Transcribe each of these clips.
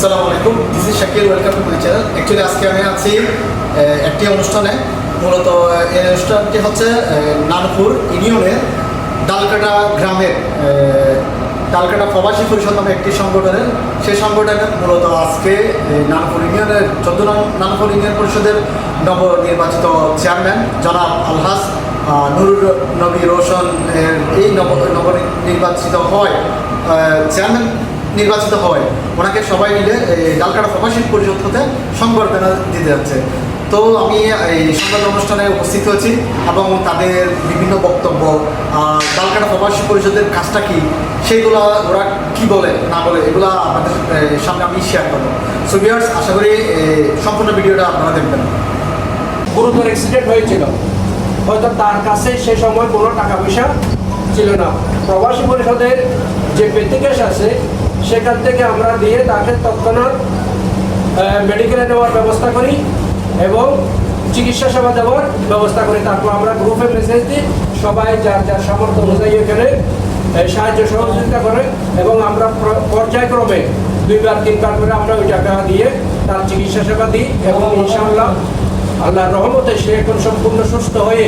আসসালামু আলাইকুম। This Shakir welcome to my আজকে আমি আছি একটি অনুষ্ঠানে। মূলত, এই অনুষ্ঠানটি হচ্ছে নানপুর ইউনিয়নের ডালকাটা গ্রামের ডালকাটা প্রবাসী পরিষদ নামে একটি সংগঠনের। সেই সংগঠনে মূলত আজকে নানপুর ইউনিয়নের, চোদ্দ নানপুর ইউনিয়ন পরিষদের নবনির্বাচিত চেয়ারম্যান জনাব আলহাস নুরুর নবী রোশন এই নব, নবনির্বাচিত হয় চেয়ারম্যান নির্বাচিত হয়। ওনাকে সবাই মিলে ডালকাটা পরিষদ হতে সংবর্ধনা দিতে যাচ্ছে। তো আমি এই সংবাদ অনুষ্ঠানে উপস্থিত হয়েছি এবং তাদের বিভিন্ন বক্তব্য ডালকাটা প্রবাসী পরিষদের কাজটা কি, সেইগুলো ওরা কি বলে, না বলে, এগুলো আপনাদের সামনে আমি শেয়ার করব। সো ভিউয়ার্স আশা করি সম্পূর্ণ ভিডিওটা আপনারা দেখবেন। গুরুতর অ্যাক্সিডেন্ট হয়েছিল। হয়তো তার কাছে সে সময় কোনো টাকা পয়সা ছিল না। প্রবাসী পরিষদের যে পেতিকেশ আছে সেখান থেকে আমরা দিয়ে তাকে তৎক্ষণাৎ মেডিকেলে নেওয়ার ব্যবস্থা করি এবং চিকিৎসা সেবা দেওয়ার ব্যবস্থা করি। তারপর আমরা গ্রুপে মেসেজ দিই, সবাই যার যার সামর্থ্য অনুযায়ী এখানে সাহায্য সহযোগিতা করে এবং আমরা প্র- পর্যায়ক্রমে দুইবার, তিনবার করে আমরা ওই টাকা দিয়ে তার চিকিৎসা সেবা দিই এবং ইনশাআল্লাহ আল্লাহর রহমতে সে এখন সম্পূর্ণ সুস্থ হয়ে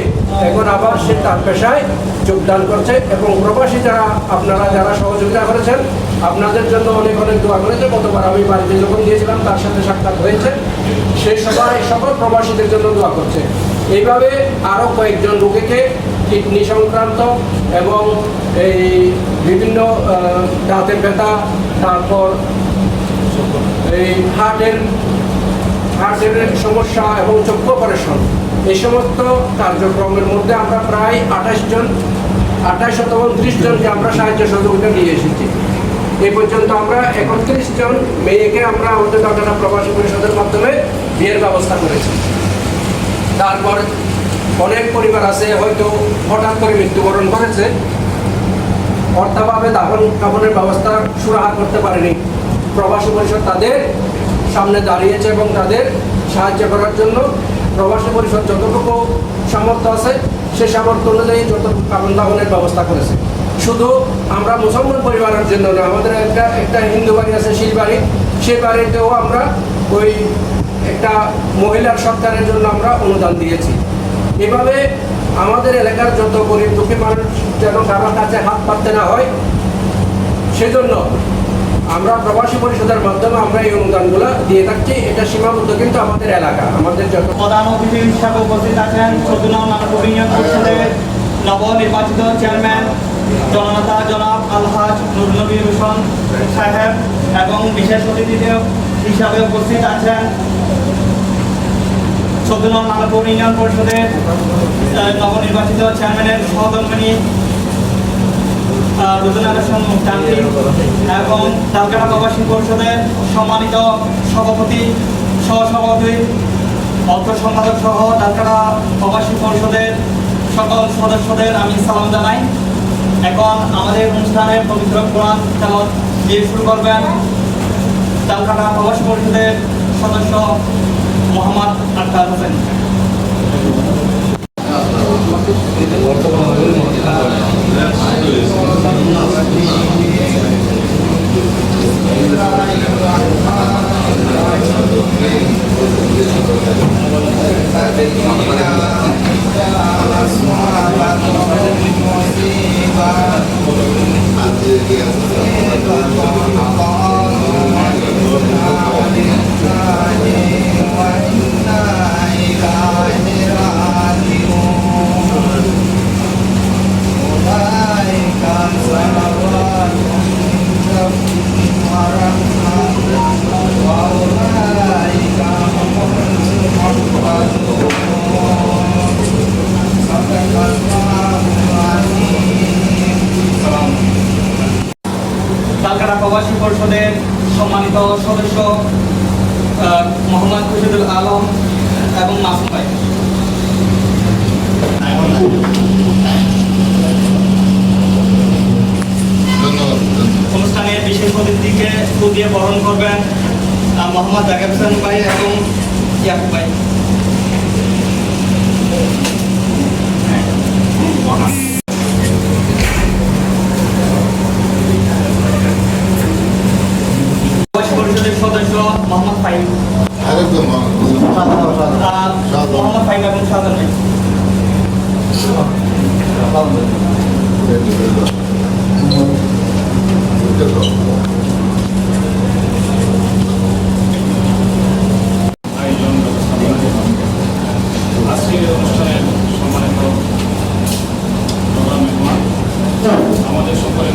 এখন আবার সে তার পেশায় যোগদান করছে এবং প্রবাসী যারা, আপনারা যারা সহযোগিতা করেছেন, আপনাদের জন্য অনেক অনেক দোয়া করেছে গতবার আমি বাড়িতে যখন গিয়েছিলাম, তার সাথে সাক্ষাৎ হয়েছে। সে সবাই সকল প্রবাসীদের জন্য দোয়া করছে। এইভাবে আরও কয়েকজন রোগীকে কিডনি সংক্রান্ত এবং এই বিভিন্ন দাঁতের ব্যথা, তারপর এই হার্টের হার্টের সমস্যা এবং চক্ষু অপারেশন। এই সমস্ত কার্যক্রমের মধ্যে আমরা প্রায় আঠাশ জন, আঠাশ অথবা উনত্রিশ জনকে আমরা সাহায্য সহযোগিতা নিয়ে এসেছি। এই পর্যন্ত আমরা একত্রিশ জন মেয়েকে আমরা আমাদের ডাকাটা প্রবাসী পরিষদের মাধ্যমে বিয়ের ব্যবস্থা করেছি। তারপর অনেক পরিবার আছে, হয়তো হঠাৎ করে মৃত্যুবরণ করেছে, অর্থাভাবে দাফন কাফনের ব্যবস্থা সুরাহা করতে পারেনি। প্রবাসী পরিষদ তাদের সামনে দাঁড়িয়েছে এবং তাদের সাহায্য করার জন্য প্রবাসী পরিষদ যতটুকু সামর্থ্য আছে, সে সামর্থ্য অনুযায়ী যতটুকু কাফন দাফনের ব্যবস্থা করেছে। শুধু আমরা মুসলমান পরিবারের জন্য না, আমাদের একটা একটা হিন্দু বাড়ি আছে সেই বাড়ি। সেই বাড়িতেও আমরা ওই একটা মহিলার সরকারের জন্য আমরা অনুদান দিয়েছি। এভাবে আমাদের এলাকার যত গরিব দুঃখী মানুষ যেন কারোর কাছে হাত পাততে না হয়, সেজন্য আমরা প্রবাসী পরিষদের মাধ্যমে আমরা এই অনুদানগুলো দিয়ে থাকছি। এটা সীমাবদ্ধ কিন্তু আমাদের এলাকা, আমাদের যত প্রধান অতিথি হিসাবে উপস্থিত আছেন চোদ্দ নং নাগপুর ইউনিয়ন পরিষদের নবনির্বাচিত চেয়ারম্যান জননেতা জনাব আলহাজ নুরনবী রোশন সাহেব এবং বিশেষ অতিথি হিসাবে উপস্থিত আছেন চোদ্দ নং নাগপুর ইউনিয়ন পরিষদের নবনির্বাচিত চেয়ারম্যানের সহধর্মিনী হাসান মুক্তান্তি এবং ডালকাটা প্রবাসী পরিষদের সম্মানিত সভাপতি সহসভাপতি অর্থ সম্পাদক সহ ডালকাটা প্রবাসী পরিষদের সকল সদস্যদের আমি সালাম জানাই এখন আমাদের অনুষ্ঠানে পবিত্র কোরআন তেলত দিয়ে শুরু করবেন ডালকাটা প্রবাসী পরিষদের সদস্য মোহাম্মদ আক্তার হোসেন। পরিষদের সম্মানিত সদস্য মোহাম্মদ খুশিদুল আলম এবং মাসুম ভাই। অনুষ্ঠানে বিশেষ অতিথিকে দিয়ে বরণ করবেন মোহাম্মদ জাকের হোসেন ভাই এবং ইয়াকুব ভাই প্রবাসী পরিষদের সদস্য আর মোহাম্মদ ফাইম এবং ব্যবস্থাপনা আজকের অনুষ্ঠানের সম্মানিত আমাদের সকলের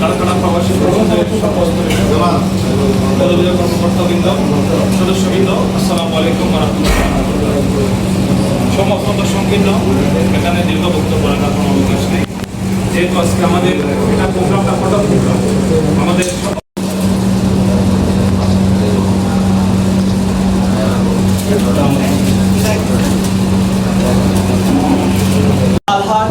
কারখানা প্রবাসী পদবীয় কর্মকর্তাবৃন্দ সদস্যবৃন্দ আসসালামু কোনো অবকাশ নেই। আমাদের সব- আলহাজ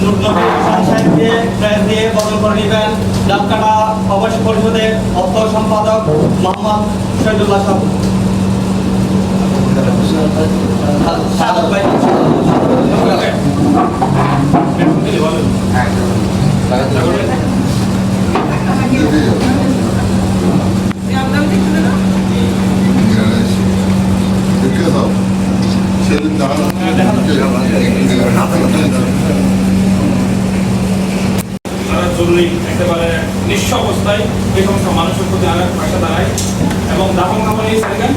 নুরনবী খান সাহেবকে প্রেস দিয়ে বদল করে নেবেন ডাবকাটা প্রবাসী পরিষদের অর্থ সম্পাদক মোহাম্মদ শহীদুল্লাহ সাহেব সাদত ভাই বেতন দিলে তারা জরুরি একেবারে নিঃস্ব অবস্থায় এই সমস্ত মানুষের প্রতি আর এক পাশে দাঁড়ায় এবং দাপন কাপড় নিয়ে থাকেন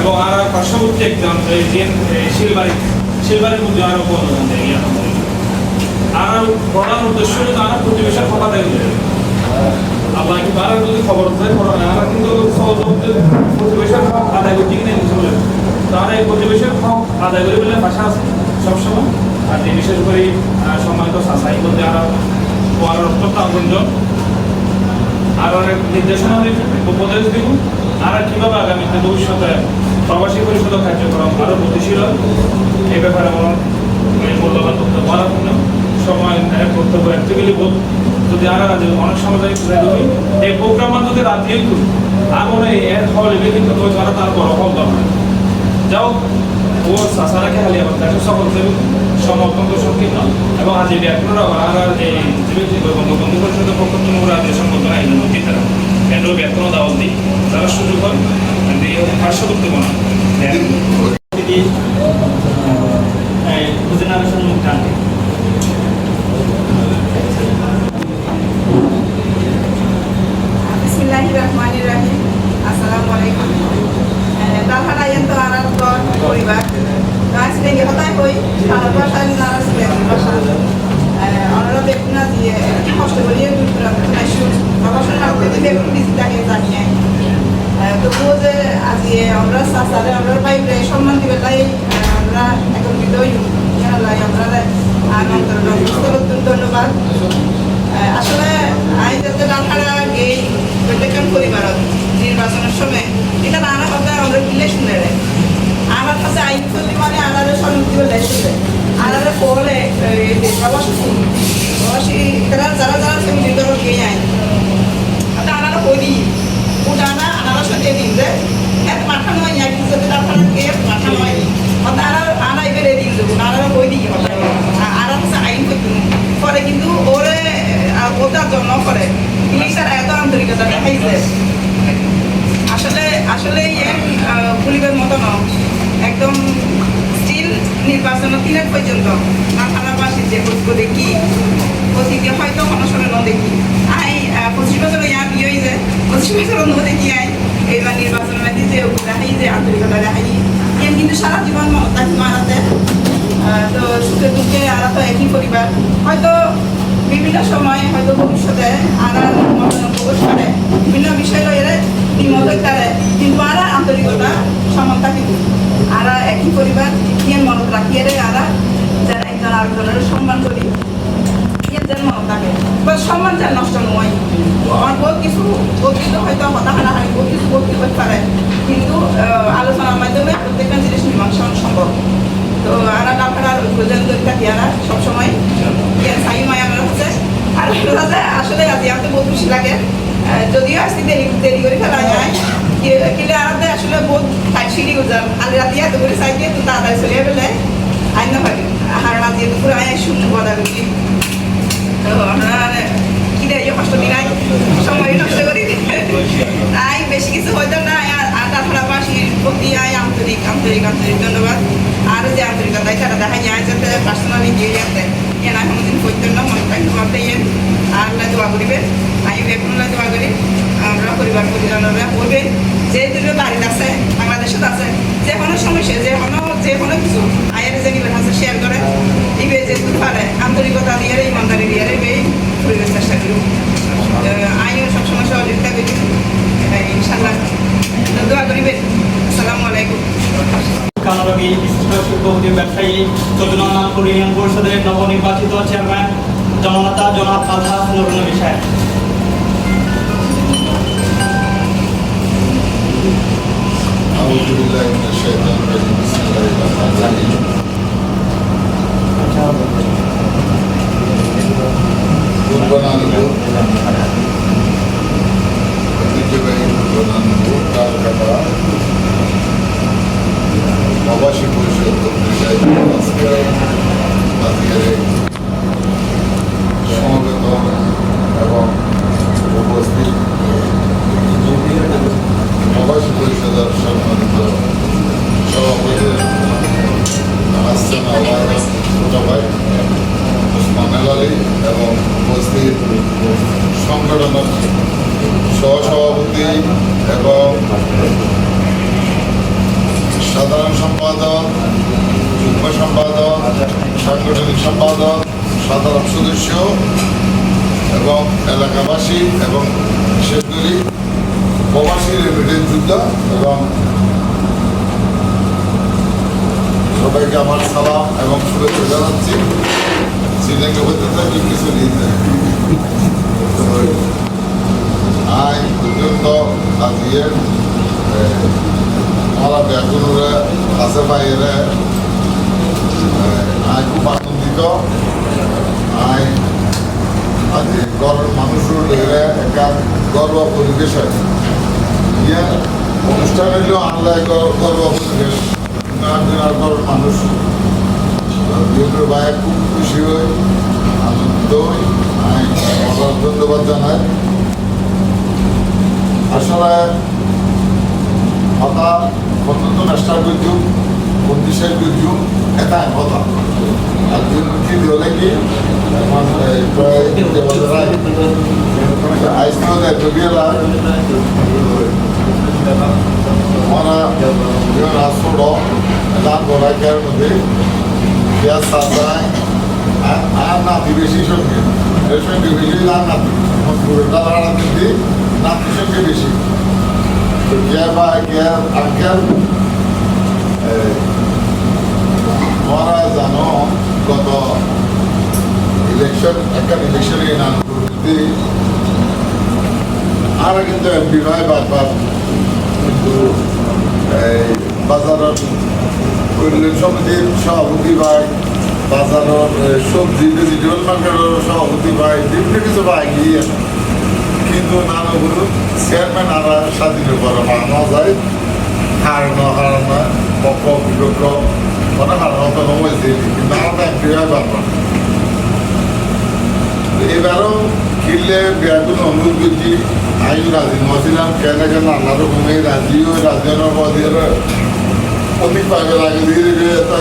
এবং আর এক পার্শ্ববর্তী একজন শিলবাড়ি, শিলবাড়ির মধ্যে আরও বন্ধন দেয় আর প্রধান উদ্দেশ্য হলো তারা প্রতিবেশের কথা দেখবে আল্লাহ কিন্তু আর যদি খবর দেয় আর কিন্তু প্রতিবেশের হক আদায় করতে কিনে বলে তারা এই প্রতিবেশের হক আদায় করে বলে ভাষা আছে সবসময়। আর বিশেষ করে সম্মানিত সাসাই বলতে আর আর অত্যন্ত আগুনজন আর অনেক নির্দেশনা দিব উপদেশ দিব। আর কীভাবে আগামীতে ভবিষ্যতে প্রবাসী পরিষদ কার্যক্রম আরও গতিশীল এই ব্যাপারে আমার মূল্যবান বক্তব্য রাখুন সময় বক্তব্য একটু গেলে বোধ যদি আর অনেক সময় করি এই প্রোগ্রাম যদি রাতেই করি আর মনে হয় এর ফল এলে কিন্তু তারা তার বড় ফল দরকার যাও। ও সাসারাকে হালিয়া আবার তাকে সকল দেবে সম অত্যন্ত সংকীর্ণ। এবং আজ এই ব্যাকরণরা আর এই বঙ্গবন্ধু পরিষদের পক্ষ থেকে ওরা যে সংগঠন আয়োজন তারা কেন্দ্র ব্যাকরণ দাওয়াত দিই? তারা সুযোগ হয় পার্শ্ববর্তী মনে অতিথি হুজেন আবেশন মুক্তান বিসমিল্লাহির রহমানির রহিম আসসালামু আলাইকুম তালহাটা ইয়ান্ত আনার পর পরিবার তো আজকে কি হতাই হই আমার বাসায় নারাজ বাসা ওনারা দেখুন না দিয়ে কষ্ট করিয়ে দূর করে নাম করে দিলে একটু বিজি থাকে জানিয়ে তবুও যে আজ আমরা সাসারে আমরা পাইবে সম্মান দিবে তাই আমরা এখন লাই আমরা নির্বাচনের সময়, এটা নানা কথা আমরা দিলে শুনে রে আমার কাছে আইন চলি মানে আনারে সম্মতি বলে আনারে পরে প্রবাসী প্রবাসী তারা যারা যারা ফ্যামিলি ধরো গিয়ে আইন ওটা আনারা করি। ওটা আনা আনারা সাথে দিন যে এত মাথা নয় এক যদি রাখারা কে মাথা নয় ওটা আনার আনা এবারে দিন দেবো আনারা কই দিই আনার কাছে আইন করতে পরে কিন্তু ওরে আহ, ওটার জন্য করে ইলিশার এত আন্তরিকতা দেখাইছে। আসলে আসলে পুলিবের মতো ন একদম স্টিল নির্বাচন তিনের পর্যন্ত থানাবাসী যে বুঝব দেখি অতীতে হয়তো অনশনে ন দেখি। আই পঁচিশ বছর ইয়া বিয়ে হয়েছে পঁচিশ বছর ন দেখি আই। এইবার নির্বাচন লাগি যে দেখাই যে আন্তরিকতা দেখাই ইয়ান কিন্তু সারা জীবন মারাতে আহ, তো সুখে দুঃখে আরা তো একই পরিবার। হয়তো বিভিন্ন সময় হয়তো ভবিষ্যতে আনার মতামত প্রকাশ করে। বিভিন্ন বিষয় লইয়ে দ্বিমত করে কিন্তু আরা আন্তরিকতা সমতা কিন্তু আরা একই পরিবার ইয়ের মনত রাখিয়ে রে আরা যারা একজন আরেকজনের সম্মান করি। ইয়ের যেন মনত থাকে। বা সম্মান যেন নষ্ট নয়। অল্প কিছু বক্তৃতা হয়তো হতাহারা হয় কিছু বক্তৃতা পারে। আসলে আজ আমাকে বহুত খুশি লাগে। যদিও আসতে দেরি দেরি করে ফেলা যায়। কিন্তু আমাদের আসলে বহুত টাইট আলি রাতে এত করে চাই তো তাড়াতাড়ি চলে পেলে আইন না পারি আর রাতে দুপুরে আয় বদা করছি তো কি কষ্ট আই সময় নষ্ট করি। বেশি কিছু হয়তো না আর তাছাড়া বাসির প্রতি আয় আন্তরিক আন্তরিক আন্তরিক ধন্যবাদ। আর যে আন্তরিকতায় তারা দেখা যায়, যাতে পার্সোনালি গিয়ে যাতে এনা কোনোদিন করতেন না মনে থাকতে পারতে ইয়েন আর লাই দোয়া করিবেন আমি বেগুন লাই দোয়া করি, আমরা পরিবার, পরিজনরা করবেন যে দুটো বাড়িতে আছে, বাংলাদেশে আছে, যে কোনো সমস্যা, যে কোনো যে কোনো কিছু আয়ের যে নিবেন আছে শেয়ার করে ইবে যে পারে আন্তরিকতা দিয়ে, ইমানদারি দিয়ে এই পরিবেশ চেষ্টা করি। আইও সবসময় সহযোগিতা করি। ইনশাল্লাহ দোয়া করিবেন আসসালামু আলাইকুম কানারবি বিশিষ্ট শিল্পপতি ব্যবসায়ী চৌধুরী ইউনিয়ন পরিষদের নবনির্বাচিত চেয়ারম্যান জননেতা জনাব আলহাজ নুরুল নবী সাহেব أعوذ بالله من الشيطان الرجيم بسم الله الرحمن الرحيم সাধারণ সম্পাদক যুগ্ম সম্পাদক, সাংগঠনিক সম্পাদক, সাধারণ সদস্য এবং এলাকাবাসী এবং বিশেষ প্রবাসী রেমিটেন্স যুদ্ধ এবং সবাইকে আমার সালাম এবং শুভেচ্ছা জানাচ্ছি। শ্রীলঙ্কা থাকি, কিছু দিতে। আই পর্যন্ত আজকে আমার ব্যাগুনরা কাছে বাইরে আই খুব আনন্দিত। আই আজ ঘরের মানুষের লেগে একটা গর্ব পরিবেশ আছে ইয়ে অনুষ্ঠান হইলেও আনলাই গর্ব পরিবেশ। ঘরের মানুষ বিএনপির ভাইয়া খুব খুশি হই, আনন্দিত হই। অনেক ধন্যবাদ জানাই। আসলে কথা অত্যন্ত নেশার দুর্যোগ বন্দিশের দুর্যোগ এটাই কথা আর দুর্নীতি হলে কি আমার এই প্রায় আইসিও দেয় বিয়েলা Mana yun asuro dan bola kar mধ্যে ya সাজায় আর নাতি বেশি সঙ্গে এর সঙ্গে বেশি আর নাতি। পুরোটা ভাড়া দিতে নাতির সঙ্গে বেশি। তো কে বা কে আঙ্কেল মরা জানো, গত ইলেকশন একটা ইলেকশনে নাম করতে আর কিন্তু এমপি ভাই বারবার কিন্তু বাজারের পরিলেন সমিতির সভাপতি ভাই, বাজারের সবজি ভেজিটেবল মার্কেটের সভাপতি ভাই, বিভিন্ন কিছু ভাই গিয়ে কিন্তু নানাগুলো চেয়ারম্যান আরা স্বাধীনের পরে বানানো যায়, হারানো হারানো পক্ষ বিপক্ষ মানে হারানো তো হয়েছে কিন্তু এমপি ভাই বারবার। এবারও কিনলে ব্যাগুলো অনুরোধ করছি আমি রাজি নছিলাম, কেন কেন নানা রকমের রাজি ওই রাজনের পদের অতি পাবে লাগে ধীরে ধীরে তো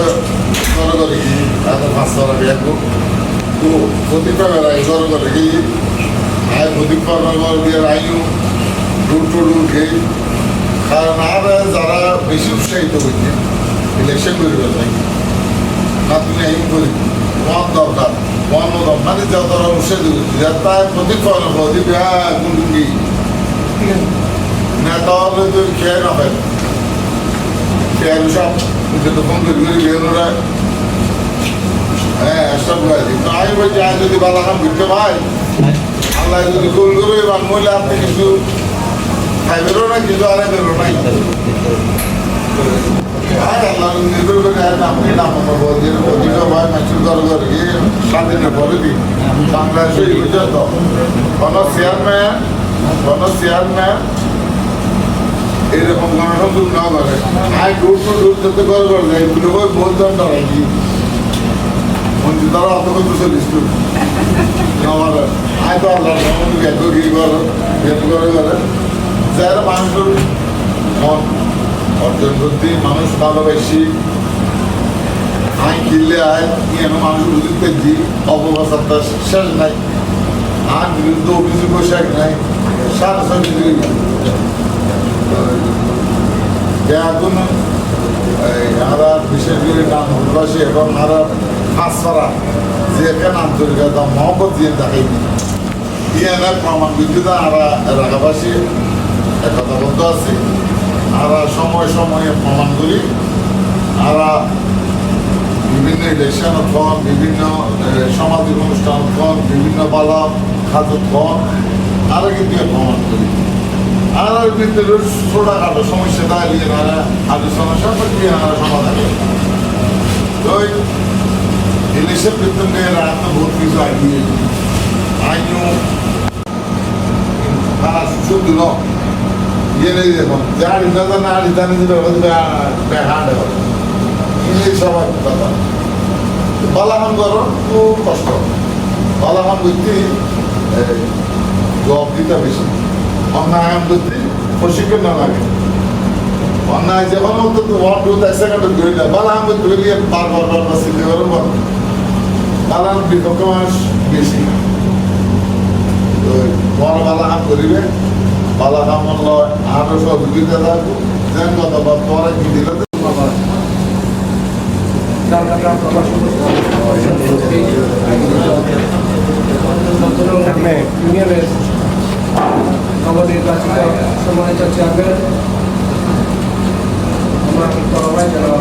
করে করে কি এত পাঁচ টাকা তো অতি পাবে লাগে করে করে কি আয় প্রদীপ পাবে দিয়ে আইও রুট টুট উঠে কারণ আর যারা বেশি উৎসাহিত করছে ইলেকশন করবে নাই না তুমি এই করি মন দরকার মন মানে যা তারা উৎসাহিত করছে তাই প্রতিফলন প্রদীপ হ্যাঁ গুন্ডুঙ্গি নেতা হলে তো খেয়ে না হয় খেয়ে সব যত ফোন করি করি বেরোরা হ্যাঁ সব আমি বলছি আজ যদি বালা কাম করতে ভাই আল্লাহ যদি গোল করে এবং মহিলা আপনি কিন্তু খাইবেরও না কিন্তু আরে বেরো নাই আর আল্লাহ নির্ভর করে, আর আপনি নাম বলছেন প্রতিটা ভাই মাসুর দল করে গিয়ে স্বাধীনের পরে দিন। বাংলাদেশে পর্যন্ত কোন চেয়ারম্যান কোন চেয়ারম্যান এরকম গণতন্ত্র না করে। আয় ডোর টু ডোর যাতে করে করে যায় এগুলো বহুত দণ্ড হয় কি। মন্ত্রী তারা অত কত চল্লিশ আমার আয় আল্লাহ গেত কি করে গেত করে করে যারা মানুষের মন অর্জন করতে মানুষ ভালোবাসি। আয় কিনলে আয়, কেন মানুষ বুঝতে পেরেছি অপবাসারটা শেষ বিশেষ করে নামবাসী এবং আমরা ফাঁসফারা যে এখানে আন্তরিকতা মহব্বত দিয়ে দেখাইনি ইয়ার প্রমাণ বিদ্যুৎ আমরা এলাকাবাসী একতাবদ্ধ আছে। আমরা সময় সময়ে প্রমাণ করি আমরা বিভিন্ন ইলেকশন ফোন বিভিন্ন সামাজিক অনুষ্ঠান ফোন বিভিন্ন বালা খাজত ফোন আরও কিন্তু প্রমাণ করি আর ভিতরে ছোটখাটো সমস্যা দাঁড়িয়ে আলোচনা সাপেক্ষে আমরা সমাধান করি। তো ইলেকশন ভিতরে রাত বহুত কিছু আগিয়ে আইনও তারা সুযোগ দিল ইয়ে নেই দেখুন যার ইন্দাজ না আর ইদানি দিলে বেহান ইংলিশ সবাই কথা বালাহান করো খুব কষ্ট বালাহান করতে জব দিতে বেশি অন্যায় আম করতে প্রশিক্ষণ না লাগে অন্যায় যখন অন্তত ওয়ান টু এক সেকেন্ড ধরে না বালাহান করতে গেলে বারবার বারবার চিন্তা বালাহান বিপক্ষ মাস বেশি। তো বড় বালাহান করিবে বালাহান লয় আরও সহযোগিতা থাকব। যেন বা তোরা কি দিলে ডালকাটা প্রবাসী ইউনিয়নের নবনির্বাচিত সম্মানিত চেয়ারম্যান আমার তরবাই যারা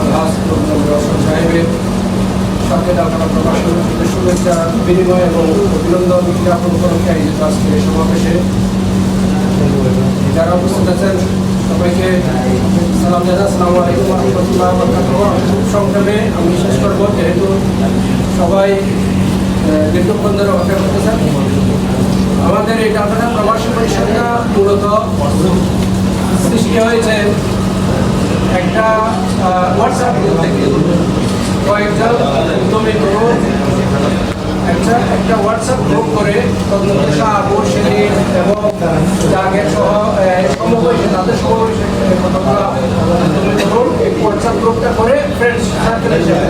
আল্লাহ রসন সাহেবের সাথে ডালকাটা প্রবাসী সমিতির শুভেচ্ছা বিনিময় এবং অভিনন্দন জ্ঞাপন উপলক্ষে আয়োজিত আজকে এই সমাবেশে যারা উপস্থিত আছেন সবাইকে সালাম জানা আসসালামু আলাইকুম রহমতুল্লাহ বরকাতুহ সংক্ষেপে আমি শেষ করব, যেহেতু সবাই দীর্ঘক্ষণ ধরে অপেক্ষা করতেছেন আমাদের এই ডাকাটা প্রবাসী পরিষদটা মূলত সৃষ্টি হয়েছে একটা হোয়াটসঅ্যাপ গ্রুপ থেকে। কয়েকজন উদ্যমী তরুণ একটা একটা হোয়াটসঅ্যাপ গ্রুপ করে তদন্ত শাহ এবং জাগের সহ সমবয়সী, তাদের সমবয়সী কতগুলো উদ্যমী তরুণ এই হোয়াটসঅ্যাপ গ্রুপটা করে ফ্রেন্ডস সার্কেল হিসেবে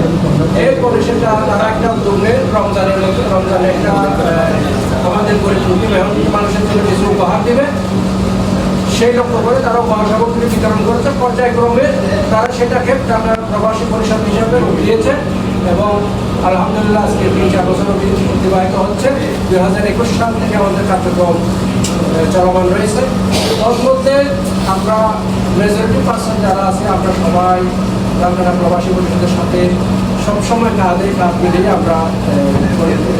এরপরে সেটা তারা একটা উদ্যোগে রমজানের মতো, রমজানে একটা আমাদের দুঃখী মেহনতি মানুষের জন্য কিছু উপহার দেবে। সেই লক্ষ্য করে তারা মহাসাগরগুলি বিতরণ করেছে। পর্যায়ক্রমে তারা সেটাকে টানা প্রবাসী পরিষদ হিসাবে দিয়েছে এবং আলহামদুলিল্লাহ, আজকে তিন, চার বছর অতিবাহিত হচ্ছে। দুই হাজার একুশ সাল থেকে আমাদের কার্যক্রম চলমান রয়েছে। তার মধ্যে আমরা মেজরিটি পার্সেন্ট যারা আছে, আমরা সবাই আমরা প্রবাসী পরিষদের সাথে সবসময় কাঁধে কাঁধ মিলিয়ে আমরা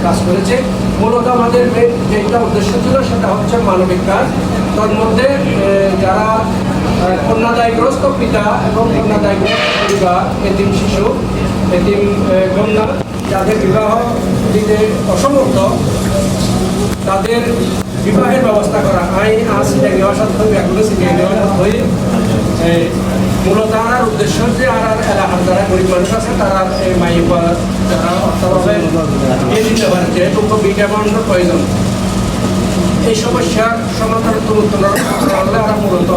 কাজ করেছি। মূলত আমাদের যেটা উদ্দেশ্য ছিল, সেটা হচ্ছে মানবিক কাজ। তার মধ্যে যারা কন্যাদায়গ্রস্ত পিতা এবং কন্যাদায়গ্রস্ত পরিবার, এতিম শিশু, এতিম কন্যা যাদের বিবাহ দিতে অসমর্থ তাদের বিবাহের ব্যবস্থা করা। আইন আজ এটা নেওয়া সত্ত্বেও এগুলো শিখে নেওয়া সত্ত্বেও মূলত আর উদ্দেশ্য যে আর আর এলাকার যারা গরিব মানুষ আছে, তারা এই মাই যারা অর্থভাবে এ দিতে পারে, যেহেতু খুব বিগ প্রয়োজন। এই সমস্যার সমাধান তুলতে হলে আমরা মূলত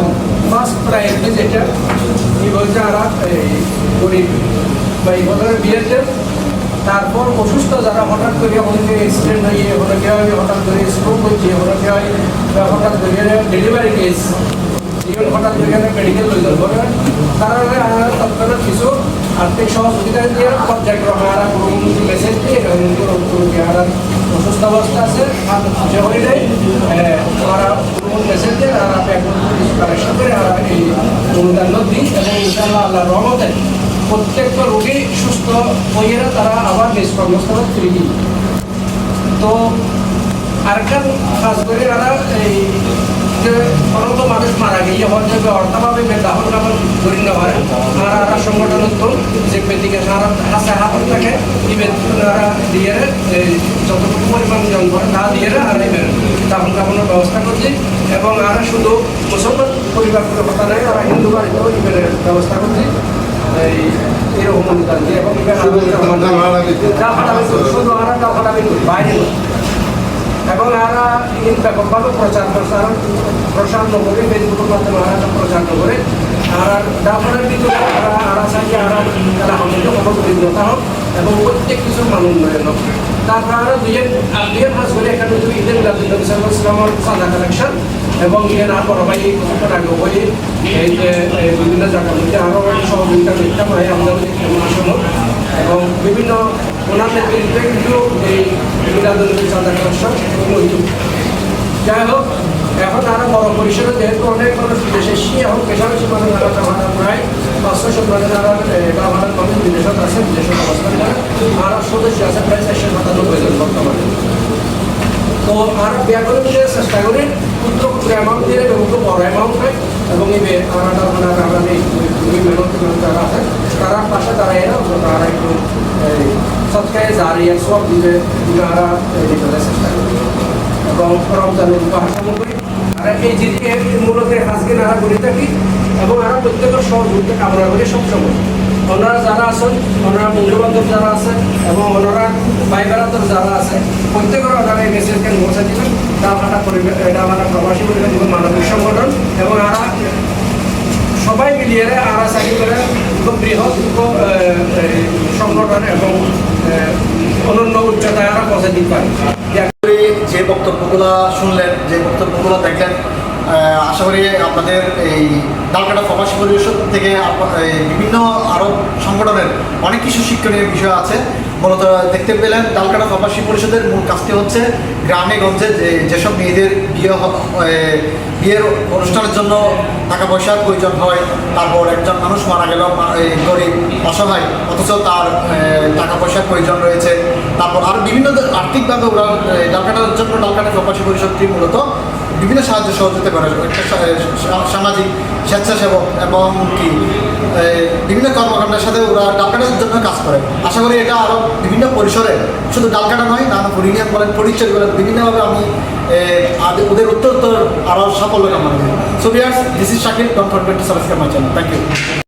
ফার্স্ট প্রায়োরিটি যেটা, এই বলতে আমরা এই গরিব বা এই বছরের বিয়েতে তারপর অসুস্থ যারা হঠাৎ করে অনেকে অ্যাক্সিডেন্ট হয়ে অনেকে হয় হঠাৎ করে স্ট্রোক হচ্ছে অনেকে হয় হঠাৎ করে ডেলিভারি কেস হঠাৎ করে মেডিকেল প্রয়োজন পড়ে তারা তৎক্ষণাৎ কিছু আর্থিক সহযোগিতা দিয়ে পর্যায়ক্রমে আমরা কোনো মেসেজ দিয়ে কোনো অসুস্থ অবস্থা আছে আর যে যায় আমরা কোনো মেসেজ দিয়ে আর আপনি এখন কিছু কালেকশন করে আমরা এই অনুদান দিই এবং ইনশাআল্লাহ আল্লাহ রহমতে প্রত্যেকটা রোগী সুস্থ হয়ে তারা আবার নিজ কর্মস্থলে ফিরে দিই তো আরেকটা কাজ করে আমরা এই যে অনন্ত মানুষ মারা গিয়ে হয়তো অর্থভাবে দাহন কাপড় করি না হয় আর আর সংগঠন উত্তম যে পেটিকে সারা হাসে হাত থাকে ইবেন ওনারা দিয়ে এই যতটুকু পরিমাণ করে, তা দিয়ে আর এবার দাহন কাপড়ের ব্যবস্থা করছি। এবং আর শুধু মুসলমান পরিবার কথা নয় আর হিন্দু বাড়িতেও ইবের ব্যবস্থা করছি। এরকম অনুদান দিয়ে এবং শুধু করি। করি, আর দাফাদাফি করি, বাইরে নয়। এবং আরা ব্যাপকভাবে প্রচার প্রসার প্রসার নগরে ফেসবুকের মাধ্যমে আরা প্রচার নগরে আর দাফনের ভিতরে আরা আরা চাই আরা তারা আমাদের অভিজ্ঞতা হোক এবং প্রত্যেক কিছুর মান উন্নয়ন হোক তারপর আরও দুই দুই মাস করে এখানে ঈদের সাল্লাল্লাহু ইসলামের সাদা কালেকশন এবং ইয়ে না বড় ভাই এই কিছুক্ষণ আগে ওই এই যে বিভিন্ন জায়গার মধ্যে আরও সহযোগিতা করতাম হয় আমাদের এবং বিভিন্ন ওনার নেতৃত্বে কিন্তু এই মিলাদুল্নবী সাদা কালেকশন যাই হোক, এখন আরও বড় পরিসরে যেহেতু অনেক মানুষ বিদেশে এসে এখন বেশাবেশি মানুষ আরও জামাটা প্রায় পাঁচশো সত্তর যারা জামাটার মানুষ বিদেশত আছে বিদেশের অবস্থান করে। আর সদস্য আছে, প্রায় চারশো সাতানব্বই জন বর্তমানে। তো আর ব্যাকরণ দিয়ে চেষ্টা করি। ক্ষুদ্র ক্ষুদ্র অ্যামাউন্ট দিয়ে এবং খুব বড় অ্যামাউন্ট হয়। এবং এই এই দুই মেহনত যারা আছে, তারা পাশে তারা এরা তারা একটু সৎকারে জারি সব দিবে তারা চেষ্টা করি। এবং রমজানের উপহার সামগ্রী আর এই যে মূলত আজকে নারা করে থাকি এবং আমরা প্রত্যেকের সহযোগিতা কামনা করি সবসময়। ওনারা যারা আছেন, ওনারা বন্ধু বান্ধব যারা আছে এবং ওনারা ভাই বেড়াতর যারা আছে, প্রত্যেকের ওনারা এই মেসেজকে পৌঁছে দিবেন। তা আমরা পরিবেশ এটা আমরা প্রবাসী পরিবেশ এবং মানবিক সংগঠন এবং আমরা সবাই মিলিয়ে আমরা চাকরি করে খুব বৃহৎ সংগঠন এবং অনন্য উচ্চতায় আমরা পৌঁছে দিতে পারি। যে বক্তব্যগুলো শুনলেন, যে বক্তব্যগুলো দেখলেন আশা করি আপনাদের এই ডালকাটা প্রবাসী পরিষদ থেকে বিভিন্ন আরও সংগঠনের অনেক কিছু শিক্ষণীয় বিষয় আছে। মূলত দেখতে পেলেন ডালকাটা প্রবাসী পরিষদের মূল কাজটি হচ্ছে গ্রামে গঞ্জে যেসব মেয়েদের বিয়ে বিয়ের অনুষ্ঠানের জন্য টাকা পয়সার প্রয়োজন হয়, তারপর একজন মানুষ মারা গেল গরিব, অসহায়, অথচ তার টাকা পয়সার প্রয়োজন রয়েছে। তারপর আরও বিভিন্ন আর্থিকভাবে ওরা ডালকাটার জন্য ডালকাটা প্রবাসী পরিষদটি মূলত বিভিন্ন সাহায্য সহযোগিতা করে সামাজিক স্বেচ্ছাসেবক এবং কি বিভিন্ন কর্মকাণ্ডের সাথে ওরা ডালকাটার জন্য কাজ করে। আশা করি এটা আরও বিভিন্ন পরিসরে, শুধু ডালকাটা নয় নানা পরিণাম বলেন পরিচয় বলেন বিভিন্নভাবে আমি ওদের উত্তর উত্তর আরও সাফল্য কামনা করি। So viewers this is Shakil forget to subscribe my channel thank you